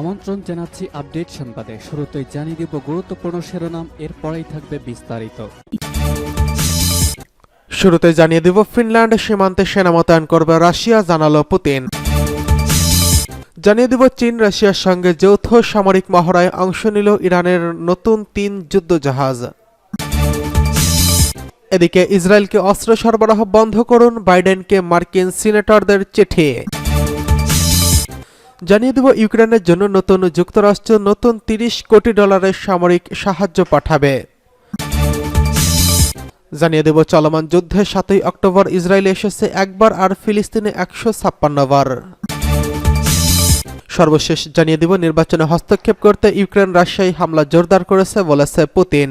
আমন্ত্রণ জানাচ্ছি আপডেট সংবাদে। শুরুতেই জানিয়ে দিব গুরুত্বপূর্ণ শিরোনাম, এরপরেই থাকবে বিস্তারিত। শুরুতে জানিয়ে দিব, ফিনল্যান্ড সীমান্তে সেনা মোতায়েন করবে রাশিয়া, জানালো পুতিন। জানিয়ে দিব, চীন, রাশিয়ার সঙ্গে যৌথ সামরিক মহড়ায় অংশ নিল ইরানের নতুন তিন যুদ্ধজাহাজ। এদিকে ইসরায়েলকে অস্ত্র সরবরাহ বন্ধ করুন বাইডেনকে মার্কিন সিনেটরদের চিঠি। জানিয়ে দেব ইউক্রেনের জন্য নতুন যুক্তরাষ্ট্র নতুন তিরিশ কোটি ডলারের সামরিক সাহায্য পাঠাবে। জানিয়ে দেব চলমান যুদ্ধে সাতই অক্টোবর ইসরায়েলে এসেছে একবার আর ফিলিস্তিনে একশো ছাপ্পান্ন বার। সর্বশেষ জানিয়ে দিব নির্বাচনে হস্তক্ষেপ করতে ইউক্রেন রাশিয়ায় হামলা জোরদার করেছে, বলেছে পুতিন।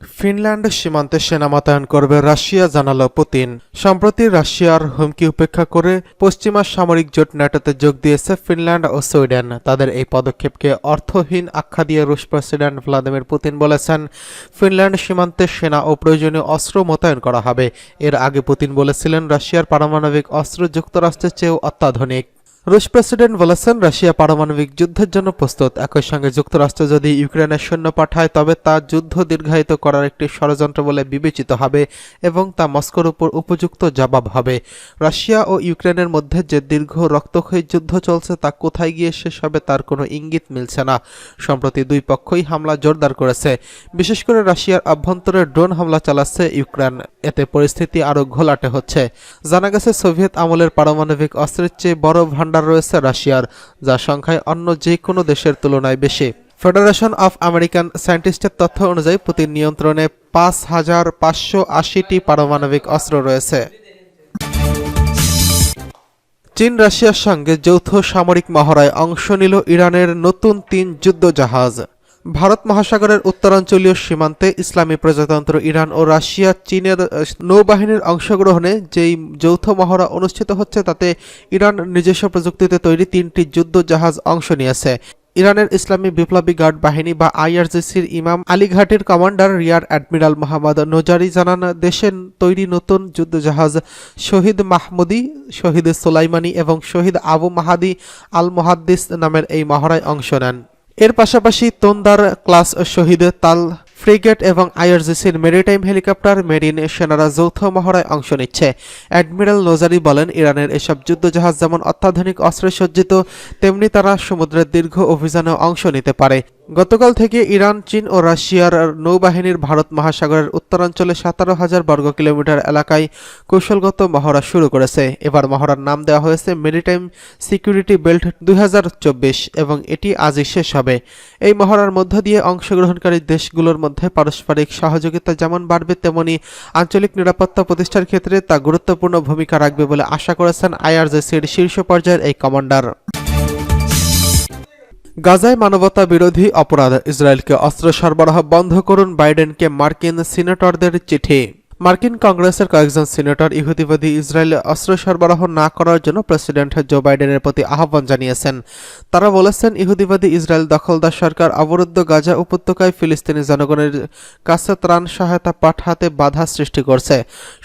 ফিনল্যান্ড সীমান্তে সেনা মোতায়েন করবে রাশিয়া, জানালো পুতিন। সম্প্রতি রাশিয়ার হুমকি উপেক্ষা করে পশ্চিমা সামরিক জোট ন্যাটোতে যোগ দিয়েছে ফিনল্যান্ড ও সুইডেন। তাদের এই পদক্ষেপকে অর্থহীন আখ্যা দিয়ে রুশ প্রেসিডেন্ট ভ্লাদিমির পুতিন বলেছেন, ফিনল্যান্ড সীমান্তে সেনা ও প্রয়োজনীয় অস্ত্র মোতায়েন করা হবে। এর আগে পুতিন বলেছিলেন, রাশিয়ার পারমাণবিক অস্ত্র যুক্তরাষ্ট্রের চেয়েও অত্যাধুনিক। রুশ প্রেসিডেন্ট বলেছেন রাশিয়া পারমাণবিক যুদ্ধের জন্য প্রস্তুত। একই সঙ্গে যুক্তরাষ্ট্র যদি ইউক্রেনের সৈন্য পাঠায়, তবে তা যুদ্ধ দীর্ঘায়িত করার একটি ষড়যন্ত্র বলে বিবেচিত হবে এবং তা মস্কোর উপর উপযুক্ত জবাব হবে। রাশিয়া ও ইউক্রেনের মধ্যে যে দীর্ঘ রক্তক্ষয়ী যুদ্ধ চলছে তা কোথায় গিয়ে শেষ হবে তার কোনো ইঙ্গিত মিলছে না। সম্প্রতি দুই পক্ষই হামলা জোরদার করেছে। বিশেষ করে রাশিয়ার অভ্যন্তরে ড্রোন হামলা চালাচ্ছে ইউক্রেন। এতে পরিস্থিতি আরও ঘোলাটে হচ্ছে। জানা গেছে, সোভিয়েত আমলের পারমাণবিক অস্ত্রের চেয়ে বড় ভাণ্ডার রয়েছে রাশিয়ার, যা সংখ্যায় অন্য যে কোনো দেশের তুলনায় বেশি। ফেডারেশন অফ আমেরিকান সায়েন্টিস্টের তথ্য অনুযায়ী পুতিন নিয়ন্ত্রণে পাঁচ হাজার পাঁচশো আশিটি পারমাণবিক অস্ত্র রয়েছে। চীন রাশিয়ার সঙ্গে যৌথ সামরিক মহড়ায় অংশ নিল ইরানের নতুন তিন যুদ্ধজাহাজ। ভারত মহাসাগরের উত্তরাঞ্চলীয় সীমান্তে ইসলামী প্রজাতন্ত্র ইরান ও রাশিয়া চীনের নৌবাহিনীর অংশগ্রহণে যেই যৌথ মহড়া অনুষ্ঠিত হচ্ছে, তাতে ইরান নিজস্ব প্রযুক্তিতে তৈরি তিনটি যুদ্ধজাহাজ অংশ নিয়েছে। ইরানের ইসলামী বিপ্লবী গার্ড বাহিনী বা আইআরজিসির ইমাম আলীঘাটের commander rear admiral Mohammad Nozari জানান দেশের তৈরি নতুন যুদ্ধজাহাজ শহীদ মাহমুদি, শহীদ সোলাইমানি এবং শহীদ আবু মাহাদি আল মোহাদ্দিস নামের এই মহড়ায় অংশ নেন। এর পাশাপাশি তোন্দার ক্লাস শহীদ তাল ফ্রিগেট এবং আইআরজিসির মেরিটাইম হেলিকপ্টার মেরিন সেনারা যৌথ মহড়ায় অংশ নিচ্ছে। অ্যাডমিরাল নোজারি বলেন, ইরানের এসব যুদ্ধজাহাজ যেমন অত্যাধুনিক অস্ত্রে সজ্জিত তেমনি তারা সমুদ্রের দীর্ঘ অভিযানেও অংশ নিতে পারে। গতকাল থেকে ইরান, চীন ও রাশিয়ার নৌবাহিনীর ভারত মহাসাগরের উত্তরাঞ্চলে সতেরো হাজার বর্গ কিলোমিটার এলাকায় কৌশলগত মহড়া শুরু করেছে। এবার মহড়ার নাম দেওয়া হয়েছে মেরিটাইম সিকিউরিটি বেল্ট দুই হাজার চব্বিশ এবং এটি আজই শেষ হবে। এই মহড়ার মধ্য দিয়ে অংশগ্রহণকারী দেশগুলোর মধ্যে পারস্পরিক সহযোগিতা যেমন বাড়বে, তেমনি আঞ্চলিক নিরাপত্তা প্রতিষ্ঠার ক্ষেত্রে তা গুরুত্বপূর্ণ ভূমিকা রাখবে বলে আশা করেছেন আইআরজেসির শীর্ষ পর্যায়ের এই কমান্ডার। গাজায় মানবতা বিরোধী অপরাধ। ইসরায়েলকে অস্ত্র সরবরাহ বন্ধ করুন বাইডেনকে মার্কিন সিনেটরদের চিঠি। মার্কিন কংগ্রেসের কয়েকজন সিনেটর ইহুদিবাদী ইসরায়েলে অস্ত্র সরবরাহ না করার জন্য প্রেসিডেন্ট জো বাইডেনের প্রতি আহ্বান জানিয়েছেন। তারা বলেছেন, ইহুদিবাদী ইসরায়েল দখলদার সরকার অবরুদ্ধ গাজা উপত্যকায় ফিলিস্তিনি জনগণের কাছে ত্রাণ সহায়তা পাঠাতে বাধা সৃষ্টি করছে।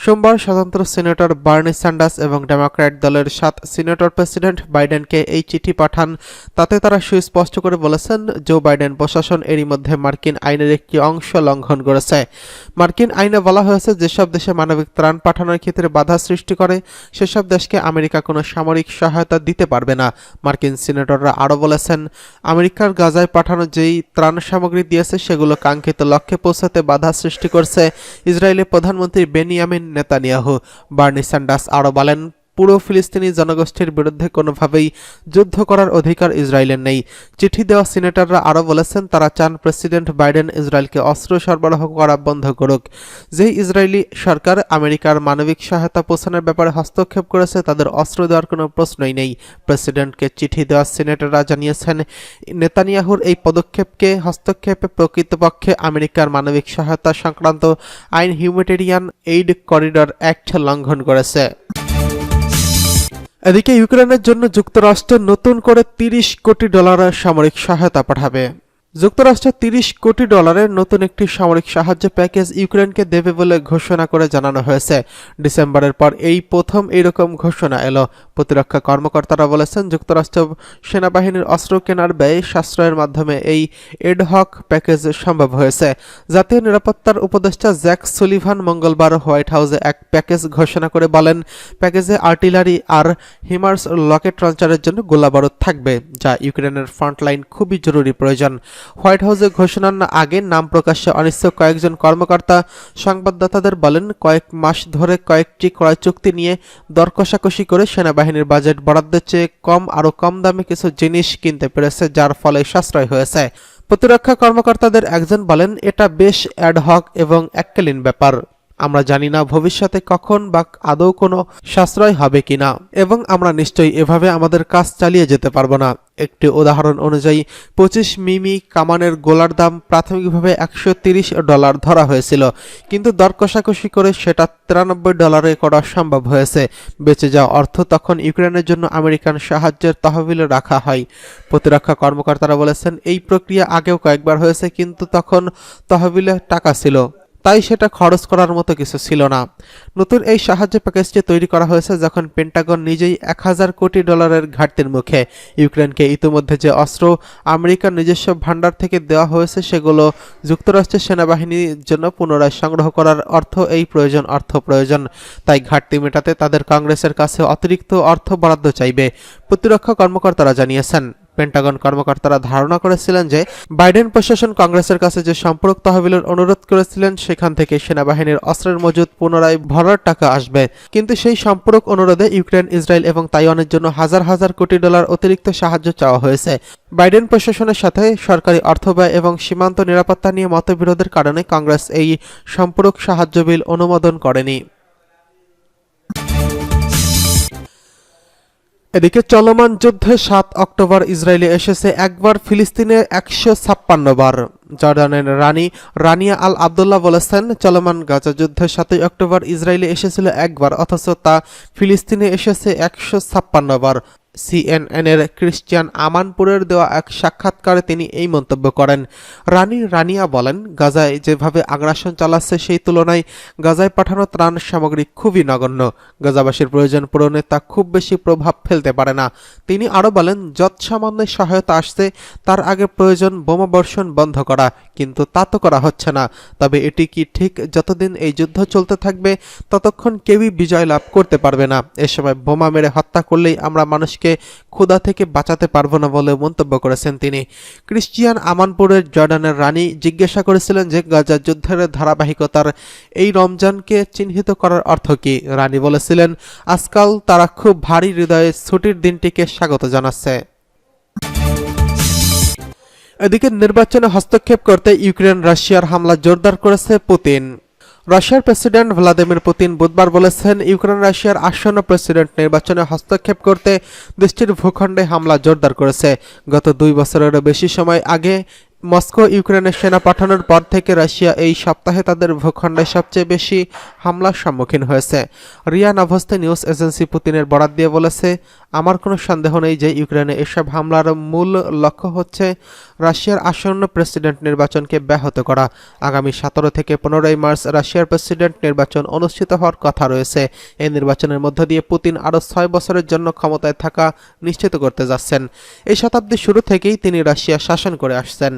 সোমবার স্বতন্ত্র সিনেটর বার্নি স্যান্ডাস এবং ডেমোক্র্যাট দলের সাত সিনেটর প্রেসিডেন্ট বাইডেনকে এই চিঠি পাঠান। তাতে তারা সুস্পষ্ট করে বলেছেন, জো বাইডেন প্রশাসন এরই মধ্যে মার্কিন আইনের একটি অংশ লঙ্ঘন করেছে। মার্কিন আইনে বলা হয়েছে যেসব দেশে মানবিক ত্রাণ পাঠানোর ক্ষেত্রে বাধা সৃষ্টি করে, সেসব দেশকে আমেরিকা কোনো সামরিক সহায়তা দিতে পারবে না, মার্কিন সিনেটররা আরও বলেছেন। আমেরিকার গাজায় পাঠানো যেই ত্রাণ সামগ্রী দিয়েছে, সেগুলো কাঙ্ক্ষিত লক্ষ্যে পৌঁছাতে বাধা সৃষ্টি করছে ইসরায়েলের প্রধানমন্ত্রী বেনিয়ামিন নেতানিয়াহু। বার্নি স্যান্ডাস আরও বলেন পুরো ফিলিস্তিনি জনগোষ্ঠীর বিরুদ্ধে কোনোভাবেই যুদ্ধ করার অধিকার ইসরায়েলের নেই। চিঠি দেওয়া সিনেটররা আরও বলেছেন, তারা চান প্রেসিডেন্ট বাইডেন ইসরায়েলকে অস্ত্র সরবরাহ করা বন্ধ করুক। যেই ইসরায়েলি সরকার আমেরিকার মানবিক সহায়তা পৌঁছানোর ব্যাপারে হস্তক্ষেপ করেছে, তাদের অস্ত্র দেওয়ার কোনো প্রশ্নই নেই। প্রেসিডেন্টকে চিঠি দেওয়া সিনেটররা জানিয়েছেন, নেতানিয়াহুর এই পদক্ষেপকে হস্তক্ষেপে প্রকৃতপক্ষে আমেরিকার মানবিক সহায়তা সংক্রান্ত আইন হিউম্যাটেরিয়ান এইড করিডর অ্যাক্ট লঙ্ঘন করেছে। এদিকে ইউক্রেনের জন্য যুক্তরাষ্ট্র নতুন করে তিরিশ কোটি ডলারের সামরিক সহায়তা পাঠাবে। যুক্তরাষ্ট্র তিরিশ কোটি ডলারের নতুন একটি সামরিক সাহায্য প্যাকেজ ইউক্রেনকে দেবে বলে ঘোষণা করে জানানো হয়েছে। ডিসেম্বরের পর এই প্রথম এইরকম ঘোষণা এলো। প্রতিরক্ষা কর্মকর্তারা বলেছেন, যুক্তরাষ্ট্র সেনাবাহিনীর অস্ত্র কেনার ব্যয় সাশ্রয়ের মাধ্যমে এই এডহক প্যাকেজ সম্ভব হয়েছে। জাতীয় নিরাপত্তার উপদেষ্টা জ্যাক সুলিভান মঙ্গলবার হোয়াইট হাউসে এক প্যাকেজ ঘোষণা করে বলেন, প্যাকেজে আর্টিলারি আর হিমার্স লকেট লঞ্চারের জন্য গোলাবারুদ থাকবে, যা ইউক্রেনের ফ্রন্টলাইন খুবই জরুরি প্রয়োজন। হোয়াইট হাউসে ঘোষণার আগে নাম প্রকাশ্যে অনিশ্চয় কয়েকজন কর্মকর্তা সংবাদদাতাদের বলেন, কয়েক মাস ধরে কয়েকটি ক্রয় চুক্তি নিয়ে দর কষাকষি করে সেনাবাহিনীর বাজেট বরাদ্দের চেয়ে কম আরও কম দামে কিছু জিনিস কিনতে পেরেছে, যার ফলে সাশ্রয় হয়েছে। প্রতিরক্ষা কর্মকর্তাদের একজন বলেন, এটা বেশ অ্যাডহক এবং এককালীন ব্যাপার। আমরা জানি না ভবিষ্যতে কখন বা আদৌ কোনো সাশ্রয় হবে কিনা, এবং আমরা নিশ্চয়ই এভাবে আমাদের কাজ চালিয়ে যেতে পারব না। একটি উদাহরণ অনুযায়ী, পঁচিশ মিমি কামানের গোলার দাম প্রাথমিকভাবে একশো ডলার ধরা হয়েছিল, কিন্তু দর কষাকষি করে সেটা তিরানব্বই ডলারে করা সম্ভব হয়েছে। বেঁচে যাওয়া অর্থ তখন ইউক্রেনের জন্য আমেরিকান সাহায্যের তহবিলে রাখা হয়। প্রতিরক্ষা কর্মকর্তারা বলেছেন, এই প্রক্রিয়া আগেও কয়েকবার হয়েছে, কিন্তু তখন তহবিলে টাকা ছিল। তাই সেটা খরচ করার মতো কিছু ছিল না। নতুন এই সাহায্য প্যাকেজটি তৈরি করা হয়েছে যখন পেন্টাগন নিজেই এক হাজার কোটি ডলারের ঘাটতির মুখে। ইউক্রেনকে ইতিমধ্যে যে অস্ত্র আমেরিকার নিজস্ব ভাণ্ডার থেকে দেওয়া হয়েছে, সেগুলো যুক্তরাষ্ট্রের সেনাবাহিনীর জন্য পুনরায় সংগ্রহ করার অর্থ এই প্রয়োজন, অর্থ প্রয়োজন। তাই ঘাটতি মেটাতে তাদের কংগ্রেসের কাছে অতিরিক্ত অর্থ বরাদ্দ চাইবে, প্রতিরক্ষা কর্মকর্তারা জানিয়েছেন। পেন্টাগন কর্মকর্তারা ধারণা করেছিলেন যে বাইডেন প্রশাসন কংগ্রেসের কাছে যে সম্পূরক তহবিলের অনুরোধ করেছিলেন, সেখান থেকে সেনাবাহিনীর অস্ত্রের মজুদ পুনরায় ভরার টাকা আসবে। কিন্তু সেই সম্পূরক অনুরোধে ইউক্রেন, ইসরায়েল এবং তাইওয়ানের জন্য হাজার হাজার কোটি ডলার অতিরিক্ত সাহায্য চাওয়া হয়েছে। বাইডেন প্রশাসনের সাথে সরকারি অর্থ ব্যয় এবং সীমান্ত নিরাপত্তা নিয়ে মতবিরোধের কারণে কংগ্রেস এই সম্পূরক সাহায্য বিল অনুমোদন করেনি। এদিকে চলমান যুদ্ধে সাত অক্টোবর ইসরায়েলে এসেছে একবার ফিলিস্তিনে একশো ছাপ্পান্ন বার। জর্ডানের রানী রানিয়া আল আবদুল্লাহ বলেছেন, চলমান গাজা যুদ্ধে সাতই অক্টোবর ইসরায়েলে এসেছিল একবার, অথচ তা ফিলিস্তিনে এসেছে একশো ছাপ্পান্ন বার। সিএনএন এর ক্রিশ্চিয়ান আমানপুরের দেওয়া এক সাক্ষাৎকারে তিনি এই মন্তব্য করেন। রানী রানিয়া বলেন, গাজায় যেভাবে আগ্রাসন চালাচ্ছে সেই তুলনায় গাজায় পাঠানো ত্রাণ সামগ্রী খুবই নগণ্য। গাজাবাসীর প্রয়োজন পূরণে তা খুব বেশি প্রভাব ফেলতে পারে না। তিনি আরও বলেন যৎসামান্য সহায়তা আসছে, তার আগে প্রয়োজন বোমাবর্ষণ বন্ধ করা, কিন্তু তা তো করা হচ্ছে না। তবে এটি কি ঠিক যতদিন এই যুদ্ধ চলতে থাকবে, ততক্ষণ কেউই বিজয় লাভ করতে পারবে না। এ সময় বোমা মেরে হত্যা করলেই আমরা মানুষকে ক্ষুধা থেকে বাঁচাতে পারব না বলে মন্তব্য করেছেন তিনি। ক্রিশ্চিয়ান আমানপুরের জর্ডানের রানী জিজ্ঞাসা করেছিলেন যে গাজা যুদ্ধের ধারাবাহিকতার এই রমজানকে চিহ্নিত করার অর্থ কি? রানী বলেছিলেন, আজকাল তারা খুব ভারী হৃদয়ে ছুটির দিনটিকে স্বাগত জানাচ্ছে। এদিকে নির্বাচনে হস্তক্ষেপ করতে ইউক্রেন রাশিয়ার হামলা জোরদার করেছে পুতিন। রাশিয়ার প্রেসিডেন্ট ভ্লাদিমির পুতিন বুধবার বলেছেন, ইউক্রেন রাশিয়ার আসন্ন প্রেসিডেন্ট নির্বাচনে হস্তক্ষেপ করতে দেশটির ভূখণ্ডে হামলা জোরদার করেছে। গত দুই বছরেরও বেশি সময় আগে মস্কো ইউক্রেনে সেনা পাঠানোর পর থেকে রাশিয়া এই সপ্তাহে তাদের ভূখণ্ডে সবচেয়ে বেশি হামলার সম্মুখীন হয়েছে। রিয়া নাভস্তে নিউজ এজেন্সি পুতিনের বরাত দিয়ে বলেছে, আমার কোনো সন্দেহ নেই যে ইউক্রেনে এসব হামলার মূল লক্ষ্য হচ্ছে রাশিয়ার আসন্ন প্রেসিডেন্ট নির্বাচনকে ব্যাহত করা। আগামী সতেরো থেকে পনেরোই মার্চ রাশিয়ার প্রেসিডেন্ট নির্বাচন অনুষ্ঠিত হওয়ার কথা রয়েছে। এই নির্বাচনের মধ্য দিয়ে পুতিন আরও ছয় বছরের জন্য ক্ষমতায় থাকা নিশ্চিত করতে যাচ্ছেন। এই শতাব্দীর শুরু থেকেই তিনি রাশিয়া শাসন করে আসছেন।